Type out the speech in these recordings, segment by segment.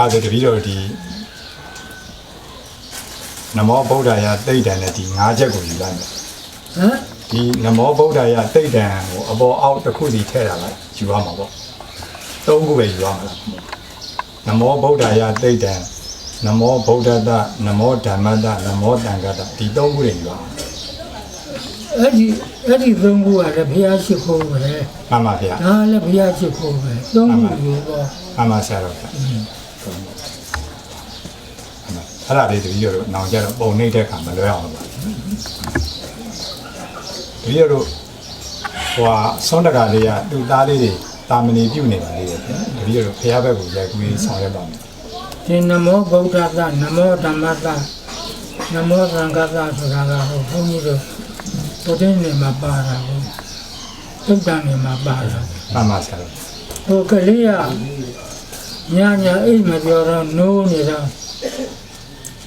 အားဆိုတပည့်တော်ဒီနမောဗုဒ္ဓရာတိတ်တန်နဲ့ဒီ၅ချက်ကိုယူလိုက်မယ်ဟမ်ဒီနမောဗုဒ္ဓရာတိတ်တန်ကိုအပေါ်အောက်တစ်ခုစီထည့်တာလိုက်ယူရမှာပေါ့သုံးခုပဲယူရမှာလားနမောဗုဒ္ဓရာတိတ်တန်နမောဗုဒ္ဓတနမောဓမ္မတနမောတံဃတဒီသုံးခုတွေယူရမှာအဲ့ဒီအဲ့ဒီသုံးခုကလည်းဘုရားရှိခိုးပဲမှန်ပါဗျာဒါလည်းဘုရားရှိခိုးပဲသုံးခုလို့ပေါ့မှန်ပါဆရာတော်ဗျာ အဲ့ဒါလေးတပည့်တော်နောင်ကြတော့ပုံနေတဲ့ခါမလွဲအောင်ပါတပည့်တော်ဟိုဟာဆွမ်းတကာလေးကသူ့သားလေးတွေတာမဏီပြုတ်နေတာလေးပဲဗျာတပည့်တော်ဖះဘက်ကိုရိုက်ကူးဆောင်ရွက်ပါမယ်ဒီနမောဗုဒ္ဓသနမောဓမ္မသနမောသံဃသဆိုတာကဟိုဘုန်းကြီးတို့ဘုဒ္ဓနေမှာပါတာကိုသုတ္တန်နေမှာပါတာမှန်ပါဆရာတော်ဟိုကလေးကညာညာအိမ်မပြောတော့နိုးနေတော့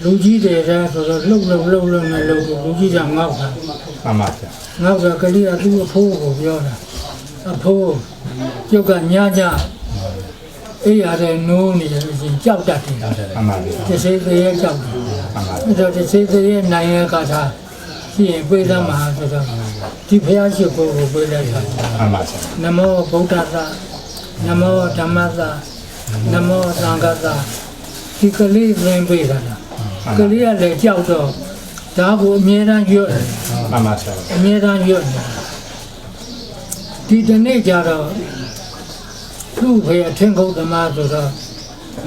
လူကြီးတွေကဆိုတော့လှုပ်လှုပ်လှုပ်လှုပ်နေလို့လူကြီးကငေါ့တာမှန်ပါဗျာငေါ့တာကလေးကသူ့အဖိုးကိုပြောတာအဖိုးကျုပ်ကညာညာအေးရတဲ့နိုးနေတယ်လို့ရှင်ကြောက်တတ်တယ်မှန်ပါဗျာတစ်စိတ်သေးရဲ့ကြောက်တယ်မှန်ပါအဲ့တော့တစ်စိတ်သေးရဲ့နိုင်ရဲ့ကသာရှိရင်ပြေးသမှာဆိုတော့ဒီဖះရှိခိုးကိုပြေးလိုက်တာမှန်ပါဆရာနမောဗုဒ္ဓသာနမောဓမ္မသာနမောသံဃသာဒီကလေးသင်ပေးတာလား ကလေးကလည်းကြောက်တော့ဒါကိုအမြဲတမ်းရွတ်တယ်မှန်ပါဆရာအမြဲတမ်းရွတ်တယ်ဒီတနေ့ကျတော့သူ့ဖေအထင်ကုန်သမားဆိုတော့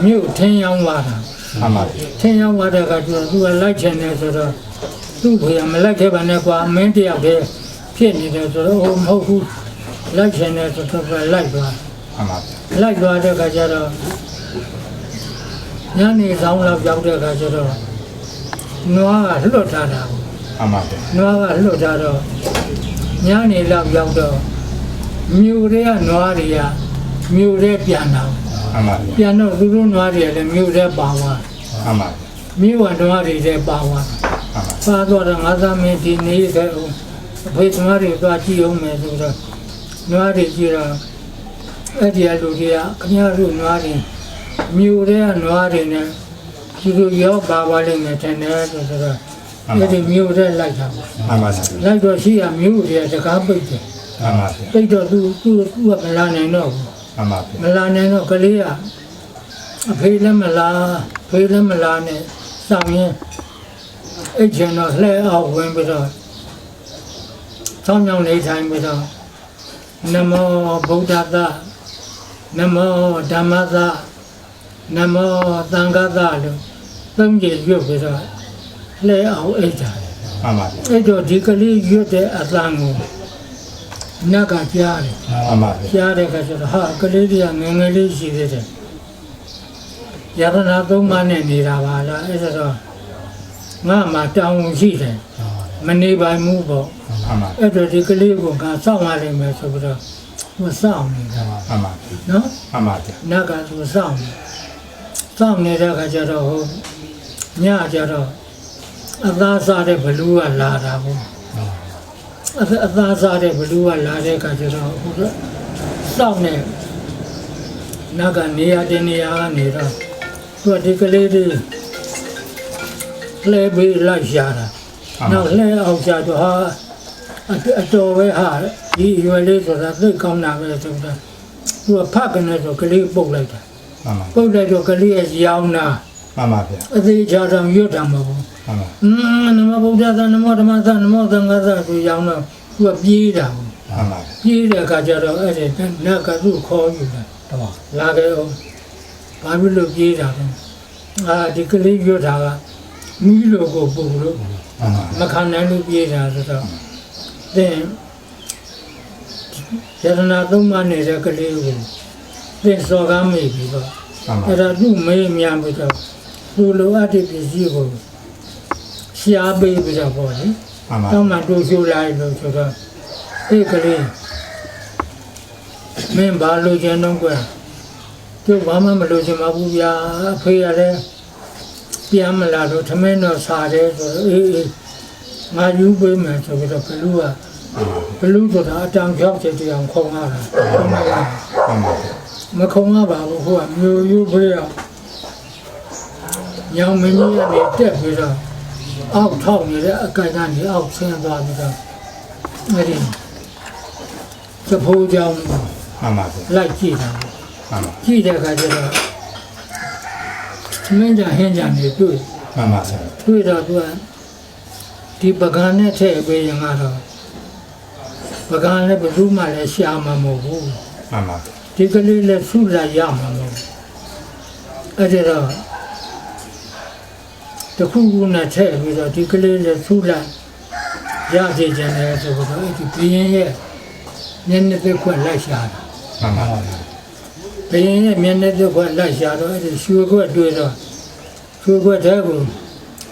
မြို့ထင်းရောင်းလာတာမှန်ပါဗျာထင်းရောင်းလာတဲ့ကကျတော့သူကလိုက်ချင်တယ်ဆိုတော့သူ့ဖေကမလိုက်ခဲ့ပါနဲ့ကွာမင်းတယောက်တည်းဖြစ်နေတယ်ဆိုတော့ဟိုမဟုတ်ဘူးလိုက်ချင်တယ်ဆိုတော့ပဲလိုက်သွားမှန်ပါဗျာလိုက်သွားတဲ့ခါကျတော့ ညနေဆောင်လောက်ရောက်တဲ့ခါကျတော့နွားကလွတ်ထားတာကိုမှန်ပါဗျာနွားကလွတ်ထားတော့ညနေလောက်ရောက်တော့မြို့တွေကနွားတွေကမြို့တွေပြန်လာမှန်ပါဗျာပြန်တော့သူတို့နွားတွေကလည်းမြို့တွေပါသွားမှန်ပါဗျာမြို့ဝနွားတွေလည်းပါသွားမှန်ပါပါသွားတော့ငါသားမင်းဒီနေခဲ့အောင်အဖေသမားတွေသွားကြည့်အောင်မယ်ဆိုတော့နွားတွေကြည့်တော့အဲ့ဒီအလူတွေကခင်ဗျားတို့နွားတွေ မြို့တွေကနွားတွေနဲ့သူတို့ရောပါပါလိမ့်မယ်ထင်တယ်ဆိုတော့အဲ့ဒီမြို့တွေလိုက်တာပေါ့မှန်ပါဆရာလိုက်တော့ရှိရမြို့တွေကတကားပိတ်တယ်မှန်ပါဗျာပိတ်တော့သူသူသူကမလာနိုင်တော့ဘူးမှန်ပါဗျာမလာနိုင်တော့ကလေးကအဖေလည်းမလာဖေလည်းမလာနဲ့စောင်းရင်အဲ့ကျန်တော့လှဲအောင်ဝင်ပြီးတော့ဆောင်းကြောင်နေထိုင်ပြီးတော့နမောဗုဒ္ဓသနမောဓမ္မသ နမောသံဃသလို့သုံးကြိမ်ရွတ်ပြီးတော့လှဲအောင်အိတ်တာမှန်ပါဗျာအဲ့တော့ဒီကလေးရွတ်တဲ့အသံကိုနတ်ကကြားတယ်မှန်ပါဗျာကြားတဲ့အခါကျတော့ဟာကလေးတွေကငယ်ငယ်လေးရှိသေးတယ်ယရနာသုံးပါးနဲ့နေတာပါလားအဲ့ဒါတော့ငါမှတောင်းဝန်ရှိတယ်မနေပိုင်မှုပေါ့မှန်ပါအဲ့တော့ဒီကလေးကိုငါစောင့်ရလိမ့်မယ်ဆိုပြီးတော့ဟိုစောင့်နေတာမှန်ပါဗျာနော်မှန်ပါဗျာနတ်ကသူစောင့်နေ စောင့်နေတဲ့အခါကျတော့ဟိုညကျတော့အသားစားတဲ့ဘလူးကလာတာပေါ့အသအသားစားတဲ့ဘလူးကလာတဲ့အခါကျတော့ဟိုကစောင့်နေနတ်ကနေရာတင်နေရာကနေတော့သူကဒီကလေးတွေလဲပေးလိုက်ရှာတာနောက်လဲအောင်ရှာတော့ဟာအအတော်ပဲဟာဒီရွယ်လေးဆိုတာသိတ်ကောင်းတာပဲဆိုတော့သူကဖတ်ကနေဆိုကလေးပုတ်လိုက်တာ မှန်ပါပုတ်လိုက်တော့ကလေးရဲ့ရောင်းတာမှန်ပါဗျာအသေးချာတော့ရွတ်တာမဟုတ်ဘူးမှန်ပါ။အင်းနမဗုဒ္ဓသာနမောဓမ္မသာနမောသံဃာသာဆိုရောင်းတော့သူကပြေးတာပေါ့မှန်ပါပြေးတဲ့အခါကျတော့အဲ့ဒီနတ်ကသူ့ခေါ်ယူတယ်တော့လာခဲ့အောင်ဘာဖြစ်လို့ပြေးတာလဲအာဒီကလေးရွတ်တာကမီးလိုကိုပူလို့မှန်ပါမခံနိုင်လို့ပြေးတာဆိုတော့သင်ယရနာသုံးပါးနေတဲ့ကလေးကို သင်စော်ကားမိပြီပေါ့မှန်ပါအဲ့ဒါသူ့မေးမြန်ပြီးတော့သူ့လိုအပ်တဲ့ပစ္စည်းကိုရှားပေးပြီးတော့ပေါ့လေမှန်ပါတော့မှတူရှူလိုက်လို့ဆိုတော့အေးကလေးမင်းဘာလို့ကျန်တော့ကွယ်ကျုပ်ဘာမှမလို့ချင်ပါဘူးဗျာအဖေရလည်းပြန်မလာတော့ထမင်းတော့စားတယ်ဆိုတော့အေးအေးငါယူပေးမယ်ဆိုပြီးတော့ဘလူးကဘလူးဆိုတာအတန်ဖြောက်ချက်တရားခုံရတာခုံရတာမှန်ပါ မခုံရပါဘူးဟိုကမျိုးယူပေးရညောင်မင်းကြီးကနေတက်ပြီးတော့အောက်ထောက်နေတဲ့အကိုင်ကနေအောက်ဆင်းသွားပြီးတော့အဲ့ဒီသဖိုးကြောင်မှန်ပါဗျာလိုက်ကြည့်တာပေါ့မှန်ပါကြည့်တဲ့အခါကျတော့သမင်းကြဟင်းကြနေတွေ့မှန်ပါဗျာတွေ့တော့သူကဒီပကံနဲ့ထည့်ပေးရင်ကတော့ပကံလည်းဘယ်သူမှလည်းရှာမှာမဟုတ်ဘူးမှန်ပါ ဒီကလေးလည်းဆုလိုက်ရမှာမဟုတ်ဘူးအဲ့ဒါတော့တခုခုနဲ့ထည့်ပြီးတော့ဒီကလေးလည်းဆုလိုက်ရစေချင်တယ်ဆိုတော့အဲ့ဒီဘီရင်ရဲ့မျက်နှာသက်ခွက်လိုက်ရှာတာမှန်ပါဘယင်းရဲ့မျက်နှာသက်ခွက်လိုက်ရှာတော့အဲ့ဒီရွှေခွက်တွေ့တော့ရွှေခွက်ထဲကို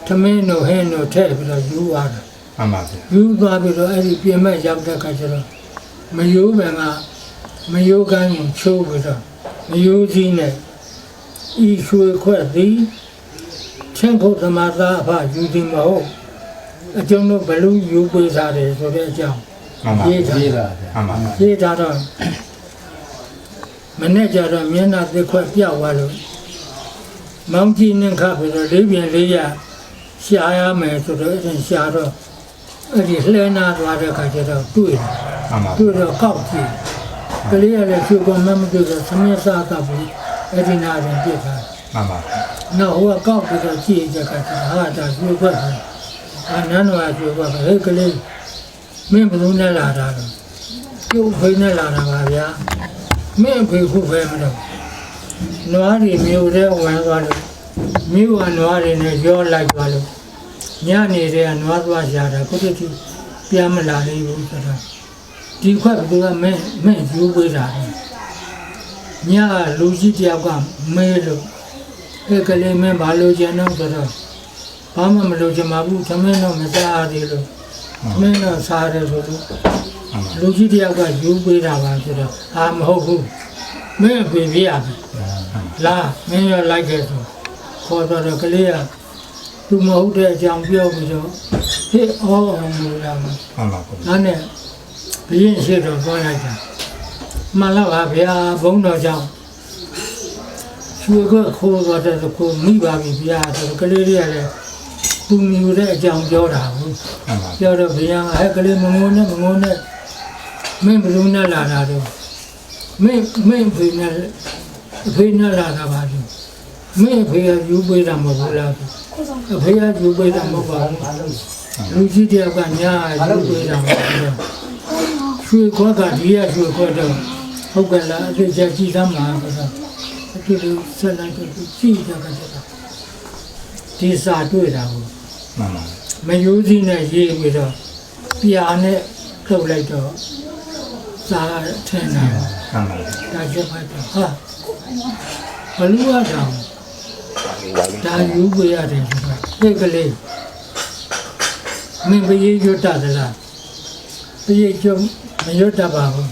သမင်းတို့ဟင်းတို့ထည့်ပြီးတော့ယူသွားတာမှန်ပါဗျာယူသွားပြီးတော့အဲ့ဒီပြင်မဲ့ရောက်တဲ့ခါကျတော့မယိုးပင်က မယိုးကန်းကိုချိုးပြီးတော့မယိုးကြီးနဲ့ဤရွှေခွက်သည်ချင်းဖို့သမာသာအဖယူသည်မဟုတ်အကျုံးတို့ဘလူးယူပေးစားတယ်ဆိုတဲ့အကြောင်းမှန်ပါရေးထားရေးတာဗျာမှန်ပါရေးထားတော့မနေ့ကျတော့မျက်နှာသက်ခွက်ပြောက်သွားလို့မောင်ကြီးနဲ့ခါပြီးတော့လေးပြင်လေးရရှာရမယ်ဆိုတော့အဲ့ဒါရှာတော့အဲ့ဒီလှဲနာသွားတဲ့ခါကျတော့တွေ့တယ်မှန်ပါတွေ့တော့ကောက်ကြည့် ကလေးရလည်းချူကမမတွေ့တော့သမင်းစားကပ်ပြီးအဲ့ဒီနာရင်ပြစ်ထားမှန်ပါနောက်ဟိုကကောက်ပြီးတော့ကြည့်ကြတဲ့ခါကျတော့ဟာဒါကျွေးခွက်ပဲအာနန်းတော်ကကျွေးခွက်ပဲဟဲ့ကလေးမင်းဘယ်လိုနဲ့လာတာလဲကျုပ်ဖိနဲ့လာတာပါဗျာမင်းဖေခုပဲမလို့နွားတွေမျိုးတဲ့ဝင်သွားလို့မြို့ကနွားတွေနဲ့ရောလိုက်သွားလို့ညနေတည်းကနွားသွားရှာတာခုတည်းပြန်မလာသေးဘူးဆိုတော့ ဒီခွက်ကသူကမင်းမင်းယူပေးတာလေညကလူကြီးတယောက်ကမဲလို့အဲ့ကလေးမင်းဘာလို့ကျန်တော့ဆိုတော့ဘာမှမလို့ချင်ပါဘူးသမင်းတော့မစားသေးလို့မင်းတော့စားတယ်ဆိုတော့မှန်ပါလူကြီးတယောက်ကယူပေးတာပါဆိုတော့အာမဟုတ်ဘူးမင်းအဖေပြရမယ်လာမင်းရလိုက်ခဲ့ဆိုခေါ်တော့ကလေးကသူမဟုတ်တဲ့အကြောင်းပြောပြီးတော့ဟေ့အော်အောင်လို့လာမှာမှန်ပါကိုဒါနဲ့ ဘုရင်ရှိတော့သွားလိုက်တာမှန်လားပါဗျာဘုန်းတော်ကြောင့်ရွှေကခိုးတော့တဲ့ကိုမိပါပြီဗျာဆိုတော့ကလေးတွေကလည်းသူမျိုးတဲ့အကြောင်းပြောတာဘူးမှန်ပါပြောတော့ဘုရားဟဲ့ကလေးမငုံနဲ့မငုံနဲ့မင်းဘယ်လိုနဲ့လာတာတော့မင်းမင်းဖေနဲ့အဖေနဲ့လာတာပါလို့မင်းအဖေကယူပေးတာမဟုတ်ဘူးလားအဖေကယူပေးတာမဟုတ်ပါဘူးလူကြီးတယောက်ကညာယူပေးတာမဟုတ်ဘူးလား ရွှေခွက်ကဒီရရွှေခွက်တော့ဟုတ်ကဲ့လားအဖေချက်ကြည့်သမ်းမှာဆိုတော့အဖေလူဆက်လိုက်တော့ကြည့်ကြတာတော့ဒီစာတွေ့တာကိုမှန်ပါမယိုးစီးနဲ့ရေးပြီးတော့ပြာနဲ့ထုတ်လိုက်တော့စာထင်တာမှန်ပါဒါချက်ဖိုက်တော့ဟာဘလူးရတောင်ဒါယူပြရတယ်ဆိုတော့ဒီကလေးမင်းပြေးရွတ်တာလားပြေးကျုံ မရွတ်တတ်ပါဘူး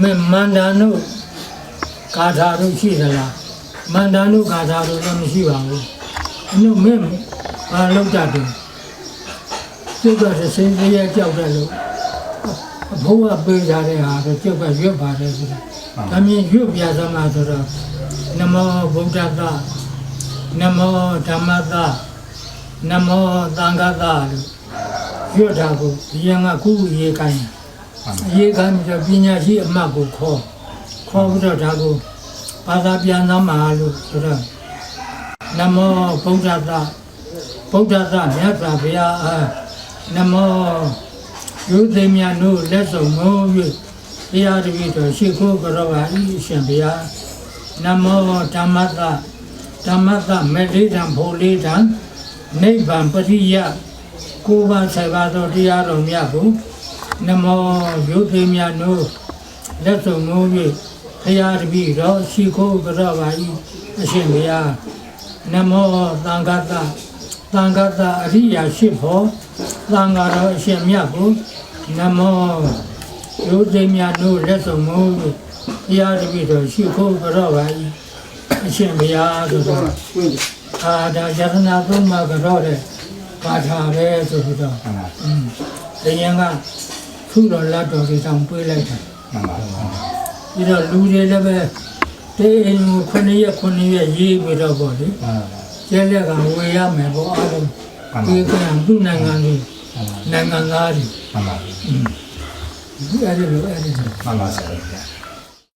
မင်းမန္တန်တို့ဂါထာတို့ရှိသလားမန္တန်တို့ဂါထာတို့လည်းမရှိပါဘူးအနုမင်းဘာလောက်တတ်တယ်ကျုပ်ကတစ်စင်းသေးရကြောက်တယ်လို့အဘိုးကပေးကြတဲ့ဟာတော့ကျုပ်ကရွတ်ပါတယ်ဆိုတော့ဒါမြင်ရွတ်ပြသမှာဆိုတော့နမောဗုဒ္ဓတနမောဓမ္မတနမောသံဃတလို့ရွတ်တာကိုဒီရင်ကခုရေကိုင်း ရေကိုင်းပြီးတော့ပညာရှိအမတ်ကိုခေါ်ခေါ်ပြီးတော့ဒါကိုဘာသာပြန်သားမှာလို့ဆိုတော့နမောဗုဒ္ဓတဗုဒ္ဓသမြတ်စွာဘုရားအားနမောယုသိမြတ်တို့လက်ဆောင်မိုး၍တရားတပည့်တော်ရှိခိုးကြတော်ပါ၏ရှင်ဘုရားနမောဓမ္မတဓမ္မတမေလေးတံဖို့လေးတံနိဗ္ဗာန်ပရိယကိုယ်ပါဆက်ပါသောတရားတော်မြတ်ကို နမောယုသိမြတ်တို့လက်ဆောင်မိုး၍တရားတပည့်တော်ရှိခိုးကြတော်ပါ၏အရှင်ဘုရားနမောသံဃတသံဃတအရိယာရှိဖို့သံဃာတော်အရှင်မြတ်ကိုနမောယုသိမြတ်တို့လက်ဆောင်မိုးဘုရားတပည့်တော်ရှိခိုးကြတော့ပါ၏အရှင်ဘုရားတို့တော့အာဒါယတနာသုံးပါကြတော့တဲ့ပါထာပဲဆိုပြီးတော့မှန်ပါอืมတရင်က ခုတော်လက်တော်တွေတောင်ပြေးလိုက်တယ်မှန်ပါပြီးတော့လူတွေလည်းပဲတေးအိမ်ကိုခုနှစ်ရက်ခုနှစ်ရက်ရေးပြီးတော့ပေါ့လေမှန်ပါရကျဲလက်ကဝေရမယ်ပေါ့အားလုံးမှန်ပါဒီကံသူ့နိုင်ငံတွေမှန်ပါနိုင်ငံသားတွေမှန်ပါအဲ့ဒီလိုအဲ့ဒီလိုမှန်ပါဆရာ